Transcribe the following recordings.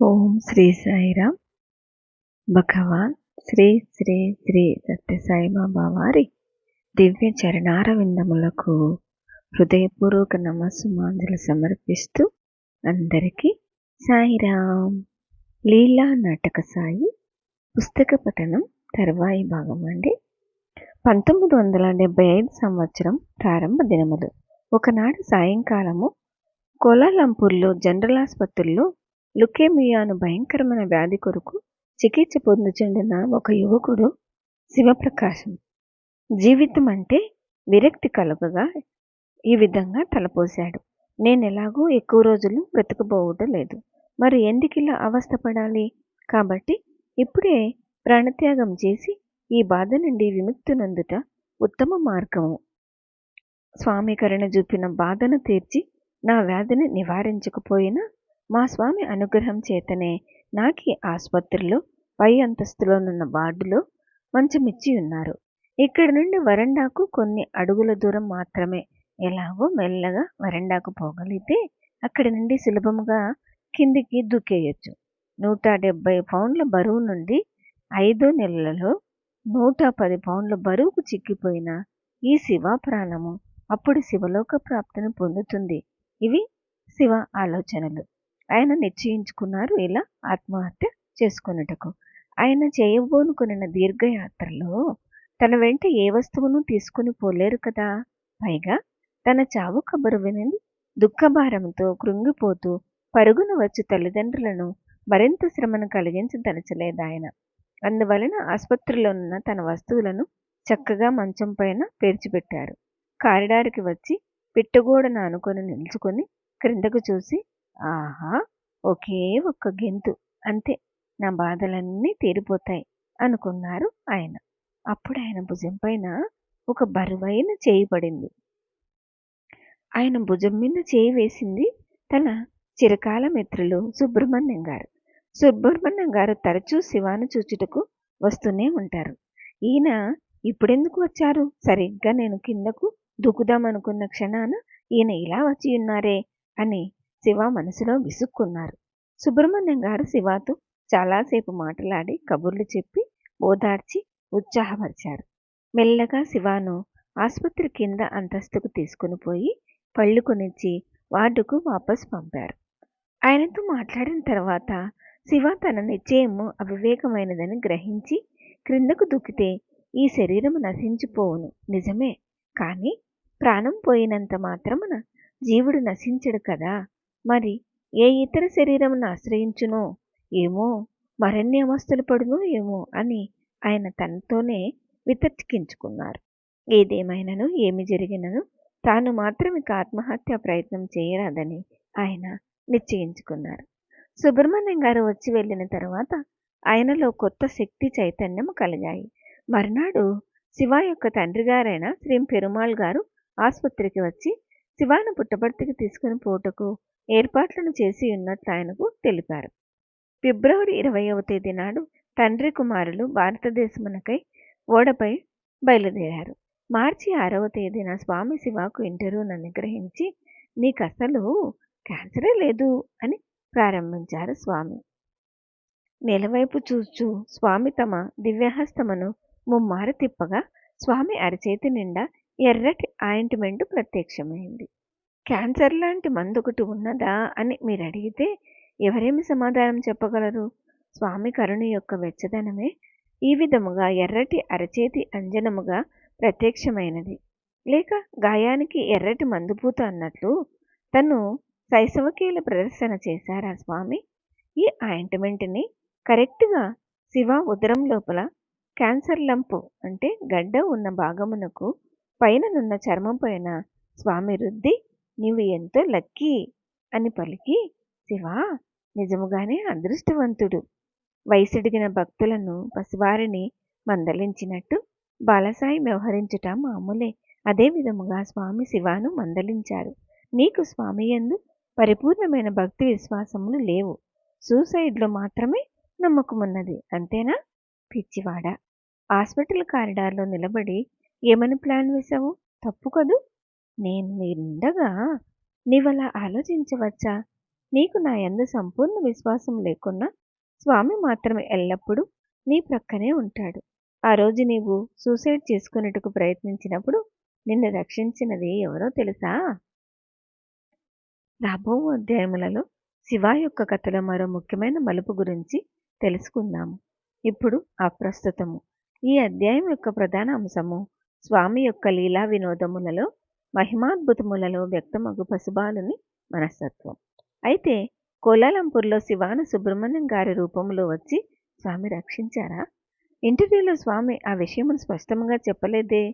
ఓం శ్రీ సాయిరామ్. భగవాన్ శ్రీ శ్రీ శ్రీ సత్యసాయిబాబా వారి దివ్య చరణారవిందములకు హృదయపూర్వక నమస్సుమాంజలు సమర్పిస్తూ అందరికీ సాయిరామ్. లీలా నాటక సాయి పుస్తక పఠనం తర్వాయి భాగం అండి. పంతొమ్మిది వందల డెబ్బై ఐదు సంవత్సరం ప్రారంభ దినములు. ఒకనాడు సాయంకాలము కోలాలంపూర్లో జనరల్ ఆసుపత్రిలో లుకేమియాను భయంకరమైన వ్యాధి కొరకు చికిత్స పొందుచుండిన ఒక యువకుడు శివప్రకాశం. జీవితం అంటే విరక్తి కలుగగా ఈ విధంగా తలపోశాడు. నేను ఎలాగూ ఎక్కువ రోజులు బ్రతకబోవటం లేదు మరి ఎందుకిలా అవస్థపడాలి కాబట్టి ఇప్పుడే ప్రాణత్యాగం చేసి ఈ బాధ నుండి విముక్తునందుట ఉత్తమ మార్గము. స్వామీకరణ చూపిన బాధను తీర్చి నా వ్యాధిని నివారించకపోయినా మా స్వామి అనుగ్రహం చేతనే నాకి ఆసుపత్రిలో పై అంతస్తులోనున్న వార్డులో మంచమిచ్చి ఉన్నారు. ఇక్కడి నుండి వరండాకు కొన్ని అడుగుల దూరం మాత్రమే. ఎలాగో మెల్లగా వరండాకు పోగలిగితే అక్కడి నుండి సులభముగా కిందికి దూకేయచ్చు. నూట డెబ్బై పౌండ్ల బరువు నుండి ఐదు నెలలలో నూట పది పౌండ్ల బరువుకు చిక్కిపోయిన ఈ శివ ప్రాణము అప్పుడు శివలోక ప్రాప్తిని పొందుతుంది. ఇవి శివ ఆలోచనలు. ఆయన నిశ్చయించుకున్నారు. ఇలా ఆత్మహత్య చేసుకున్నటకు ఆయన చేయబోనుకున్న దీర్ఘయాత్రలో తన వెంట ఏ వస్తువును తీసుకుని పోలేరు కదా. పైగా తన చావు కబురు విని దుఃఖభారంతో కృంగిపోతూ పరుగున వచ్చి తల్లిదండ్రులను మరింత శ్రమను కలిగించదలచలేదాయన అందువలన ఆసుపత్రిలో ఉన్న తన వస్తువులను చక్కగా మంచం పైన పేర్చిపెట్టారు. కారిడార్కి వచ్చి పిట్టగోడను అనుకొని నిల్చుకొని క్రిందకు చూసి ఆహా ఒకే ఒక్క గెంతు. అంతే నా బాధలన్నీ తీరిపోతాయి అనుకున్నారు ఆయన. అప్పుడు ఆయన భుజం పైన ఒక బరువైన చేయి పడింది. ఆయన భుజం మీద చేయి వేసింది తన చిరకాల మిత్రులు సుబ్రహ్మణ్యం గారు. సుబ్రహ్మణ్యం గారు తరచూ శివాను చూచుటకు వస్తూనే ఉంటారు. ఈయన ఇప్పుడెందుకు వచ్చారు? సరిగ్గా నేను కిందకు దూకుదామనుకున్న క్షణాన ఈయన ఇలా వచ్చి ఉన్నారే అని శివ మనసులో విసుక్కున్నారు. సుబ్రహ్మణ్యం గారు శివతో చాలాసేపు మాట్లాడి కబుర్లు చెప్పి ఓదార్చి ఉత్సాహపరిచారు. మెల్లగా శివాను ఆసుపత్రి కింద అంతస్తుకు తీసుకుని పోయి పళ్ళు కొనిచ్చి వార్డుకు వాపస్ పంపారు. ఆయనతో మాట్లాడిన తర్వాత శివ తన నిశ్చయము అవివేకమైనదని గ్రహించి క్రిందకు దూకితే ఈ శరీరం నశించిపోవును. నిజమే. కానీ ప్రాణం పోయినంత మాత్రమున జీవుడు నశించడు కదా. మరి ఏ ఇతర శరీరమును ఆశ్రయించునో? ఏమో మరెన్ని అవస్థలు పడునో ఏమో అని ఆయన తనతోనే వితర్కించుకున్నారు. ఏదేమైనను ఏమి జరిగినను తాను మాత్రం ఇక ఆత్మహత్య ప్రయత్నం చేయరాదని ఆయన నిశ్చయించుకున్నారు. సుబ్రహ్మణ్యం గారు వచ్చి వెళ్ళిన తర్వాత ఆయనలో కొత్త శక్తి చైతన్యం కలిగాయి. మర్నాడు శివ యొక్క తండ్రి గారైన శ్రీ పెరుమాళ్ గారు ఆసుపత్రికి వచ్చి శివాను పుట్టపర్తికి తీసుకుని పోటకు ఏర్పాట్లను చేసి ఉన్నట్లు ఆయనకు తెలిపారు. ఫిబ్రవరి ఇరవైవ తేదీ నాడు తండ్రి కుమారులు భారతదేశమునకై ఓడపై బయలుదేరారు. మార్చి ఆరవ తేదీన స్వామి శివాకు ఇంటర్వ్యూను అనుగ్రహించి నీకు అసలు క్యాన్సరే లేదు అని ప్రారంభించారు స్వామి. నెలవైపు చూచూ స్వామి తమ దివ్యహస్తమును ముమ్మారు తిప్పగా స్వామి అరచేతి నిండా ఎర్రటి ఆయింట్మెంట్ ప్రత్యక్షమైంది. క్యాన్సర్ లాంటి మందు ఒకటి ఉన్నదా అని మీరు అడిగితే ఎవరేమి సమాధానం చెప్పగలరు? స్వామి కరుణ యొక్క వెచ్చదనమే ఈ విధముగా ఎర్రటి అరచేతి అంజనముగా ప్రత్యక్షమైనది. లేక గాయానికి ఎర్రటి మందుపూత అన్నట్లు తను శైశవకీల ప్రదర్శన చేశారా స్వామి? ఈ ఆయింట్మెంట్ని కరెక్ట్గా శివ ఉదరం లోపల క్యాన్సర్ లంపు అంటే గడ్డ ఉన్న భాగమునకు పైననున్న చర్మం పైన స్వామి రుద్ది నీవు ఎంతో లక్కీ అని పలికి శివా నిజముగానే అదృష్టవంతుడు. వయసెడిగిన భక్తులను పసివారిని మందలించినట్టు బాలసాయి వ్యవహరించుట మామూలే. అదే విధముగా స్వామి శివాను మందలించారు నీకు స్వామి ఎందు పరిపూర్ణమైన భక్తి విశ్వాసములు లేవు. సూసైడ్లో మాత్రమే నమ్మకమున్నది. అంతేనా? పిచ్చివాడ! హాస్పిటల్ కారిడార్లో నిలబడి ఏమని ప్లాన్ వేశావు? తప్పు కదూ? నేను నీరుండగా నీవలా ఆలోచించవచ్చా? నీకు నా యందు సంపూర్ణ విశ్వాసం లేకున్నా స్వామి మాత్రమే ఎల్లప్పుడూ నీ ప్రక్కనే ఉంటాడు. ఆ రోజు నీవు సూసైడ్ చేసుకున్నట్టుకు ప్రయత్నించినప్పుడు నిన్ను రక్షించినది ఎవరో తెలుసా? రాబో అధ్యాయములలో శివ యొక్క కథలో మరో ముఖ్యమైన మలుపు గురించి తెలుసుకుందాము. ఇప్పుడు అప్రస్తుతము ఈ అధ్యాయం యొక్క ప్రధాన అంశము స్వామి యొక్క లీలా వినోదములలో మహిమాద్భుతములలో వ్యక్తమగు పశుబాలుని మనస్తత్వం. అయితే కోలాలంపూర్లో శివాన సుబ్రహ్మణ్యం గారి రూపంలో వచ్చి స్వామి రక్షించారా? ఇంటర్వ్యూలో స్వామి ఆ విషయమును స్పష్టంగా చెప్పలేదే.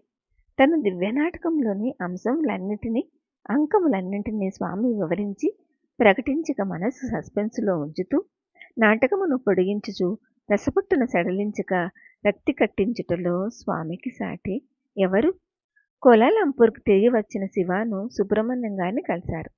తన దివ్యనాటకంలోని అంశములన్నిటినీ అంకములన్నింటినీ స్వామి వివరించి ప్రకటించక మనసు సస్పెన్స్లో ఉంచుతూ నాటకమును పొడిగించుచు రసపుట్టును సడలించక రక్తి కట్టించుటలో స్వామికి సాటి ఎవరు? కోలాలంపూర్కు తిరిగి వచ్చిన శివాను సుబ్రహ్మణ్యం గారిని కలిశారు.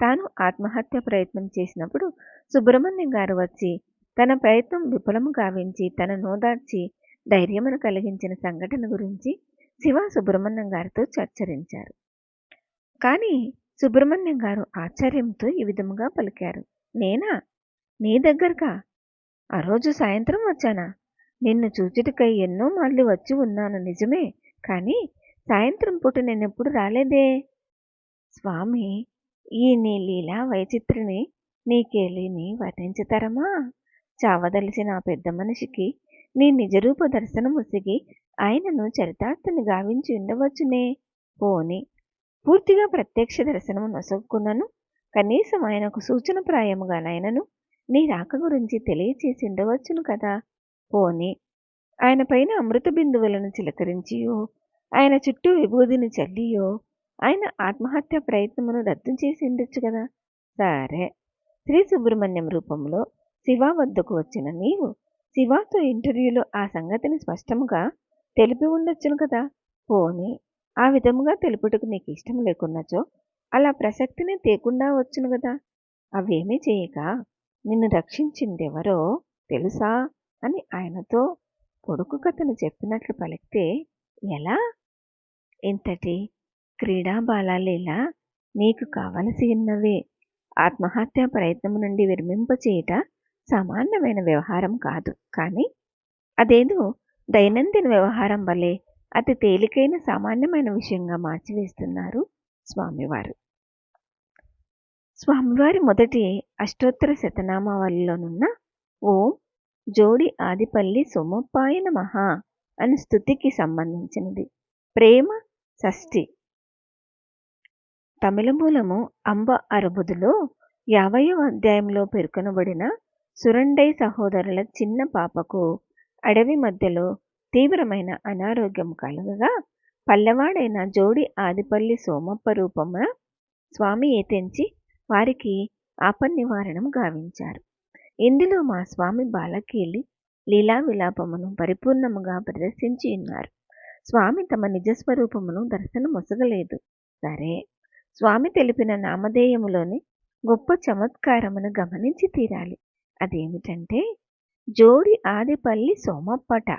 తాను ఆత్మహత్య ప్రయత్నం చేసినప్పుడు సుబ్రహ్మణ్యం గారు వచ్చి తన ప్రయత్నం విఫలము గావించి తన నోదార్చి ధైర్యమును కలిగించిన సంఘటన గురించి శివ సుబ్రహ్మణ్యం గారితో చర్చరించారు. కానీ సుబ్రహ్మణ్యం గారు ఆశ్చర్యంతో ఈ విధముగా పలికారు. నేనా? నీ దగ్గరకా? ఆ రోజు సాయంత్రం వచ్చానా? నిన్ను చూచుటకై ఎన్నో మార్లు వచ్చి ఉన్నాను నిజమే కానీ సాయంత్రం పూట నేనెప్పుడు రాలేదే? స్వామి ఈ నీ లీలా వైచిత్రిని నీకేలిని వర్ణించుతారమా చావదలిసిన ఆ పెద్ద మనిషికి నీ నిజరూప దర్శనం ఉసిగి ఆయనను చరితార్థని గావించి ఉండవచ్చునే. పోని పూర్తిగా ప్రత్యక్ష దర్శనము నొసగుకున్నాను కనీసం ఆయనకు సూచన ప్రాయముగానైనను నీ రాక గురించి తెలియచేసి ఉండవచ్చును కదా. పోని ఆయన పైన అమృత బిందువులను చిలకరించియో ఆయన చుట్టూ విభూదిని చల్లియో ఆయన ఆత్మహత్య ప్రయత్నమును రద్దు చేసి ఉండొచ్చు కదా? సరే. శ్రీ సుబ్రహ్మణ్యం రూపంలో శివ వద్దకు వచ్చిన నీవు శివాతో ఇంటర్వ్యూలో ఆ సంగతిని స్పష్టముగా తెలిపి ఉండొచ్చును కదా? పోని ఆ విధముగా తెలుపుటకు నీకు ఇష్టం లేకున్నచో అలా ప్రసక్తిని తేకుండా వచ్చును కదా? అవేమీ చేయక నిన్ను రక్షించిందెవరో తెలుసా? అని ఆయనతో కొడుకు కథను చెప్పినట్లు పలికితే ఎలా? ఇంతటి క్రీడా నీకు కావలసినవే ఆత్మహత్యా ఆత్మహత్య ప్రయత్నం నుండి విరమింపచేయుట సామాన్యమైన వ్యవహారం కాదు. కానీ అదేదో దైనందిన వ్యవహారం వలె అతి తేలికైన సామాన్యమైన విషయంగా మార్చివేస్తున్నారు స్వామివారు. స్వామివారి మొదటి అష్టోత్తర శతనామావళిలోనున్న ఓం జోడి ఆదిపల్లి సోమప్పాయ మహా అని స్థుతికి సంబంధించినది. ప్రేమ షష్ఠి. తమిళ మూలము అంబ అరబుదులో యాభయో అధ్యాయంలో పేర్కొనబడిన సురండై సహోదరుల చిన్న పాపకు అడవి మధ్యలో తీవ్రమైన అనారోగ్యం కలగగా పల్లెవాడైన జోడి ఆదిపల్లి సోమప్ప రూపమున స్వామి ఏతెంచి వారికి ఆపన్నివారణం గావించారు. ఇందులో మా స్వామి బాలకీలి లీలా విలాపమును పరిపూర్ణముగా ప్రదర్శించి ఉన్నారు. స్వామి తమ నిజస్వరూపమును దర్శనమొసగలేదు. సరే. స్వామి తెలిపిన నామధేయములోని గొప్ప చమత్కారమును గమనించి తీరాలి. అదేమిటంటే జోడి ఆదిపల్లి సోమప్పట.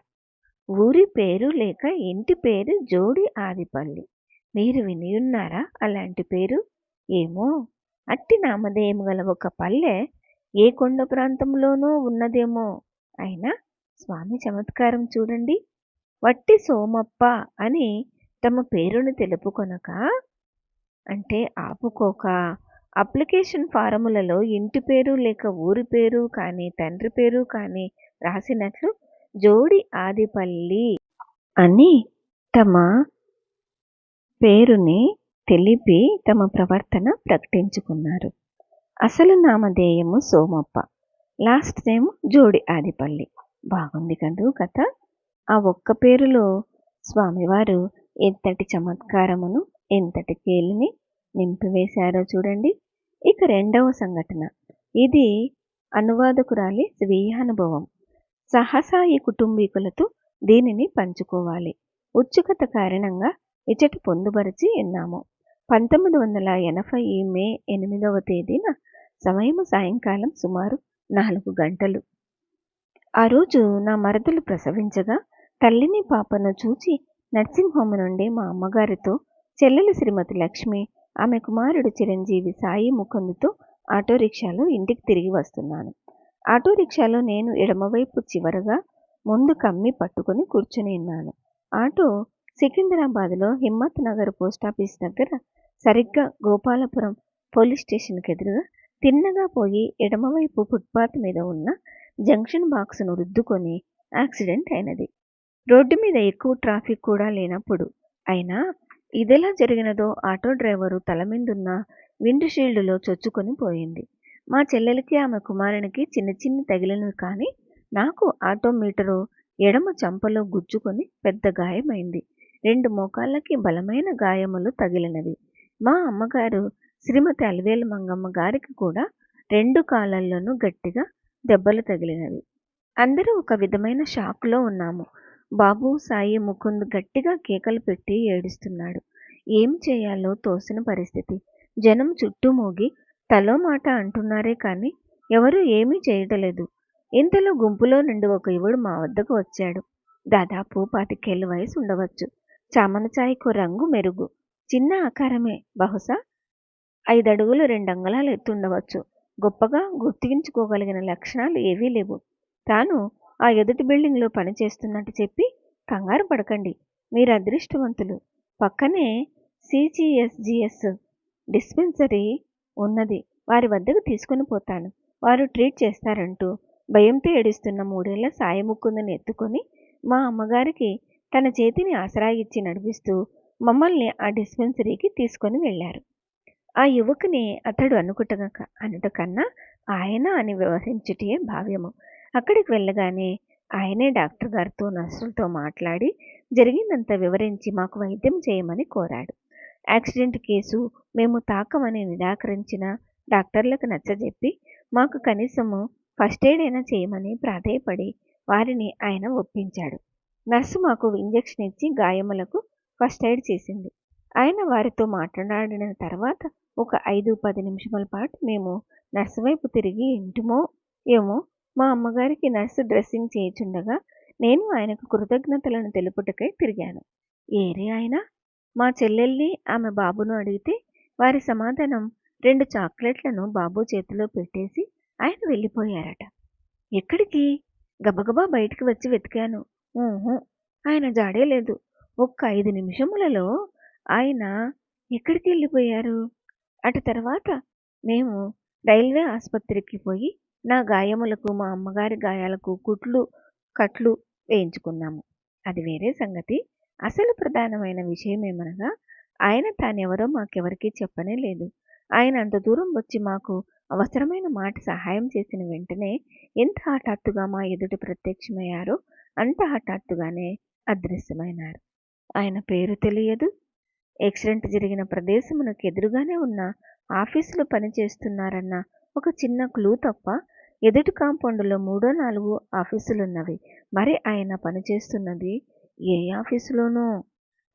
ఊరి పేరు లేక ఇంటి పేరు జోడి ఆదిపల్లి. మీరు వినియున్నారా? అలాంటి పేరు? ఏమో. అట్టి నామధేయము గల ఒక పల్లె ఏ కొండ ప్రాంతంలోనో ఉన్నదేమో. అయినా స్వామి చమత్కారం చూడండి. వట్టి సోమప్ప అని తమ పేరును తెలుపుకొనక అంటే ఆపుకోక అప్లికేషన్ ఫారములలో ఇంటి పేరు లేక ఊరి పేరు కానీ తండ్రి పేరు కానీ రాసినట్లు జోడి ఆదిపల్లి అని తమ పేరుని తెలిపి తమ ప్రవర్తన ప్రకటించుకున్నారు. అసలు నామధేయము సోమప్ప. లాస్ట్ నేమ్ జోడి ఆదిపల్లి. బాగుంది కదూ కథ? ఆ ఒక్క పేరులో స్వామివారు ఎంతటి చమత్కారమును ఎంతటి కేలిని నింపివేశారో చూడండి. ఇక రెండవ సంఘటన. ఇది అనువాదకురాలి స్వీయ అనుభవం సహసా ఈ కుటుంబీకులతో దీనిని పంచుకోవాలి. ఉత్సుకత కారణంగా ఇచ్చట పొందుపరిచి ఉన్నాము. పంతొమ్మిది వందల ఎనభై మే ఎనిమిదవ తేదీన సమయము సాయంకాలం సుమారు నాలుగు గంటలు. ఆ రోజు నా మరదలు ప్రసవించగా తల్లిని పాపను చూచి నర్సింగ్ హోమ్ నుండి మా అమ్మగారితో చెల్లెలు శ్రీమతి లక్ష్మి ఆమె కుమారుడు చిరంజీవి సాయి ముకుందుతో ఆటో రిక్షాలో ఇంటికి తిరిగి వస్తున్నాను. ఆటో రిక్షాలో నేను ఎడమవైపు చివరగా ముందు కమ్మి పట్టుకొని కూర్చుని ఉన్నాను. ఆటో సికింద్రాబాద్లో హిమ్మత్ నగర్ పోస్టాఫీస్ దగ్గర సరిగ్గా గోపాలపురం పోలీస్ స్టేషన్కి ఎదురుగా తిన్నగా పోయి ఎడమవైపు ఫుట్పాత్ మీద ఉన్న జంక్షన్ బాక్స్ను రుద్దుకొని యాక్సిడెంట్ అయినది. రోడ్డు మీద ఎక్కువ ట్రాఫిక్ కూడా లేనప్పుడు. అయినా ఇదెలా జరిగినదో ఆటో డ్రైవరు తల మీదున్న విండ్ షీల్డ్లో చొచ్చుకొని పోయింది. మా చెల్లెలకి ఆమె కుమారునికి చిన్న చిన్న తగిలినవి కానీ నాకు ఆటో మీటరు ఎడమ చంపలో గుచ్చుకొని పెద్ద గాయమైంది. రెండు మోకాళ్ళకి బలమైన గాయములు తగిలినవి. మా అమ్మగారు శ్రీమతి అలివేలు మంగమ్మ గారికి కూడా రెండు కాలాల్లోనూ గట్టిగా దెబ్బలు తగిలినవి. అందరూ ఒక విధమైన షాక్లో ఉన్నాము. బాబు సాయి ముకుంద్ గట్టిగా కేకలు పెట్టి ఏడుస్తున్నాడు. ఏం చేయాలో తోసిన పరిస్థితి. జనం చుట్టూ మోగి తలో మాట అంటున్నారే కానీ ఎవరూ ఏమీ చేయటలేదు. ఇంతలో గుంపులో నుండి ఒక యువడు మా వద్దకు వచ్చాడు. దాదాపు పాతికేళ్ళ వయసు ఉండవచ్చు. చామనచాయకు రంగు మెరుగు. చిన్న ఆకారమే. బహుశా ఐదడుగులు రెండు ఎత్తుండవచ్చు గొప్పగా గుర్తించుకోగలిగిన లక్షణాలు ఏవీ లేవు. తాను ఆ ఎదుటి బిల్డింగ్లో పనిచేస్తున్నట్టు చెప్పి కంగారు పడకండి. మీరు అదృష్టవంతులు. పక్కనే సిజిఎస్జిఎస్ డిస్పెన్సరీ ఉన్నది. వారి వద్దకు తీసుకుని పోతాను. వారు ట్రీట్ చేస్తారంటూ భయంతో ఏడుస్తున్న మూడేళ్ళ సాయముక్కుందని ఎత్తుకొని మా అమ్మగారికి తన చేతిని ఆసరా ఇచ్చి నడిపిస్తూ మమ్మల్ని ఆ డిస్పెన్సరీకి తీసుకొని వెళ్ళారు. ఆ యువకుని అతడు అనుకుట అనుట కన్నా ఆయన అని వ్యవహరించుటే భావ్యము. అక్కడికి వెళ్ళగానే ఆయనే డాక్టర్ గారితో నర్సులతో మాట్లాడి జరిగిందంతా వివరించి మాకు వైద్యం చేయమని కోరాడు. యాక్సిడెంట్ కేసు మేము తాకమని నిరాకరించిన డాక్టర్లకు నచ్చజెప్పి మాకు కనీసము ఫస్ట్ ఎయిడ్ అయినా చేయమని ప్రాధేయపడి వారిని ఆయన ఒప్పించాడు. నర్సు మాకు ఇంజెక్షన్ ఇచ్చి గాయములకు ఫస్ట్ ఎయిడ్ చేసింది. ఆయన వారితో మాట్లాడిన తర్వాత ఒక ఐదు పది నిమిషముల పాటు మేము నర్సు వైపు తిరిగి ఇంటిమో ఏమో మా అమ్మగారికి నర్సు డ్రెస్సింగ్ చేయుచుండగా నేను ఆయనకు కృతజ్ఞతలను తెలుపుటకై తిరిగాను. ఏరి ఆయన? మా చెల్లెల్ని ఆమె బాబును అడిగితే వారి సమాధానం రెండు చాక్లెట్లను బాబు చేతిలో పెట్టేసి ఆయన వెళ్ళిపోయారట. ఎక్కడికి? గబగబా బయటికి వచ్చి వెతికాను. ఊహు ఆయన జాడే లేదు. ఒక్క ఐదు నిమిషములలో ఆయన ఎక్కడికి వెళ్ళిపోయారు? అటు తర్వాత మేము రైల్వే ఆసుపత్రికి పోయి నా గాయములకు మా అమ్మగారి గాయాలకు కుట్లు కట్లు వేయించుకున్నాము. అది వేరే సంగతి. అసలు ప్రధానమైన విషయం ఏమనగా ఆయన తానెవరో మాకెవరికీ చెప్పనే లేదు. ఆయన అంత దూరం వచ్చి మాకు అవసరమైన మాట సహాయం చేసిన వెంటనే ఎంత హఠాత్తుగా మా ఎదుట ప్రత్యక్షమయ్యారో అంత హఠాత్తుగానే అదృశ్యమైనారు. ఆయన పేరు తెలియదు. యాక్సిడెంట్ జరిగిన ప్రదేశమునకు ఎదురుగానే ఉన్న ఆఫీసులో పనిచేస్తున్నారన్న ఒక చిన్న క్లూ తప్ప ఎదుటి కాంపౌండ్లో మూడో నాలుగు ఆఫీసులున్నవి. మరి ఆయన పనిచేస్తున్నది ఏ ఆఫీసులోనో?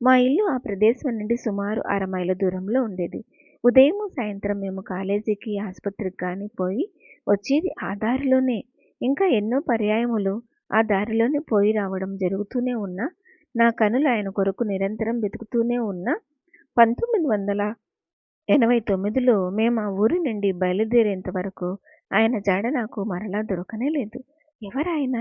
మా ఇల్లు ఆ ప్రదేశం నుండి సుమారు అరమైల దూరంలో ఉండేది. ఉదయం సాయంత్రం మేము కాలేజీకి ఆసుపత్రికి కానీ పోయి వచ్చేది ఆ దారిలోనే. ఇంకా ఎన్నో పర్యాయములు ఆ దారిలోనే పోయి రావడం జరుగుతూనే ఉన్నా నా కనులు ఆయన కొరకు నిరంతరం వెతుకుతూనే ఉన్నా పంతొమ్మిది వందల ఎనభై తొమ్మిదిలో మేము ఆ ఊరి నుండి బయలుదేరేంత వరకు ఆయన జాడ నాకు మరలా దొరకనే లేదు. ఎవరాయన?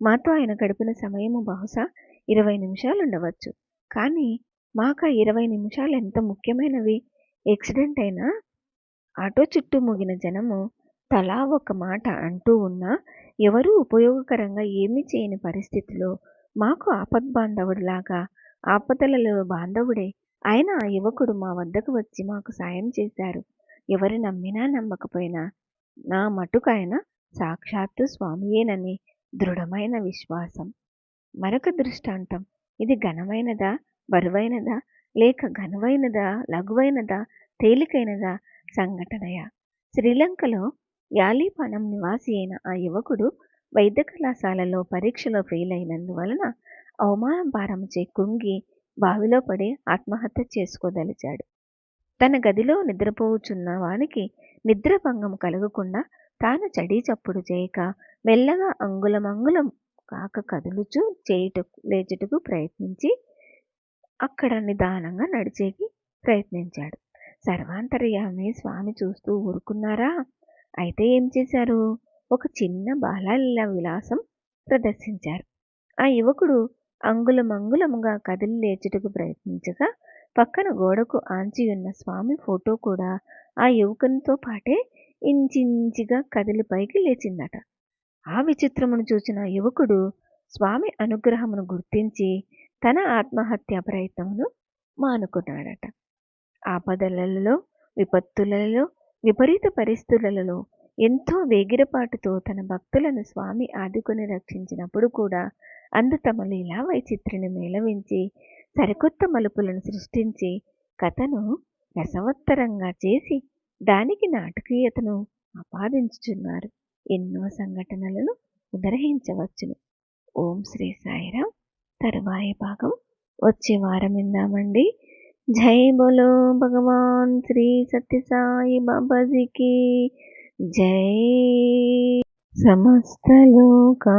మాతో ఆయన గడిపిన సమయము బహుశా ఇరవై నిమిషాలు ఉండవచ్చు కానీ మాకు ఇరవై నిమిషాలు ఎంత ముఖ్యమైనవి? యాక్సిడెంట్ అయినా? ఆటో చుట్టూ ముగిన జనము తలా ఒక మాట అంటూ ఉన్నా ఎవరూ ఉపయోగకరంగా ఏమీ చేయని పరిస్థితిలో మాకు ఆపద్బాంధవుడిలాగా ఆపదలలో బాంధవుడే ఆయన ఆ యువకుడు మా వద్దకు వచ్చి మాకు సాయం చేశారు. ఎవరు నమ్మినా నమ్మకపోయినా నా మటుకాయన సాక్షాత్తు స్వామియేనని దృఢమైన విశ్వాసం. మరొక దృష్టాంతం ఇది ఘనమైనదా బరువైనదా లేక ఘనవైనదా లఘువైనదా తేలికైనదా సంఘటనయా? శ్రీలంకలో యాలీపానం నివాసి అయిన ఆ యువకుడు వైద్య కళాశాలలో పరీక్షలో ఫెయిల్ అయినందువలన అవమానం భారంచే కుంగి బావిలో పడి ఆత్మహత్య చేసుకోదలిచాడు. తన గదిలో నిద్రపోవుచున్న వానికి నిద్రభంగం కలగకుండా తాను చడీ చప్పుడు చేయక మెల్లగా అంగుళమంగుళం కాక కదులుచు చేయుటకు లేచుటకు ప్రయత్నించి అక్కడ నిదానంగా నడిచేకి ప్రయత్నించాడు. సర్వాంతర్యామి స్వామి చూస్తూ ఊరుకున్నారా? అయితే ఏం చేశారు? ఒక చిన్న బాలలీల విలాసం ప్రదర్శించారు. ఆ యువకుడు అంగుళమంగుళముగా కదిలి లేచుటకు ప్రయత్నించగా పక్కన గోడకు ఆంచి ఉన్న స్వామి ఫోటో కూడా ఆ యువకునితో పాటే ఇంచించిగా కదిలి పైకి లేచిందట. ఆ విచిత్రమును చూసిన యువకుడు స్వామి అనుగ్రహమును గుర్తించి తన ఆత్మహత్యా ప్రయత్నమును మానుకున్నాడట. ఆపదలలో విపత్తులలో విపరీత పరిస్థితులలో ఎంతో వేగిరపాటుతో తన భక్తులను స్వామి ఆదుకొని రక్షించినప్పుడు కూడా అందుతమలు ఇలా వైచిత్రిని మేళవించి సరికొత్త మలుపులను సృష్టించి కథను రసవత్తరంగా చేసి దానికి నాటకీయతను ఆపాదించుచున్నారు. ఎన్నో సంఘటనలను ఉదరహించవచ్చును. ఓం శ్రీ సాయిరాం తరువాయి భాగం వచ్చే వారం విందామండి. జై బోలో భగవాన్ శ్రీ సత్యసాయి బాబాజీకి. జై సమస్తలోకా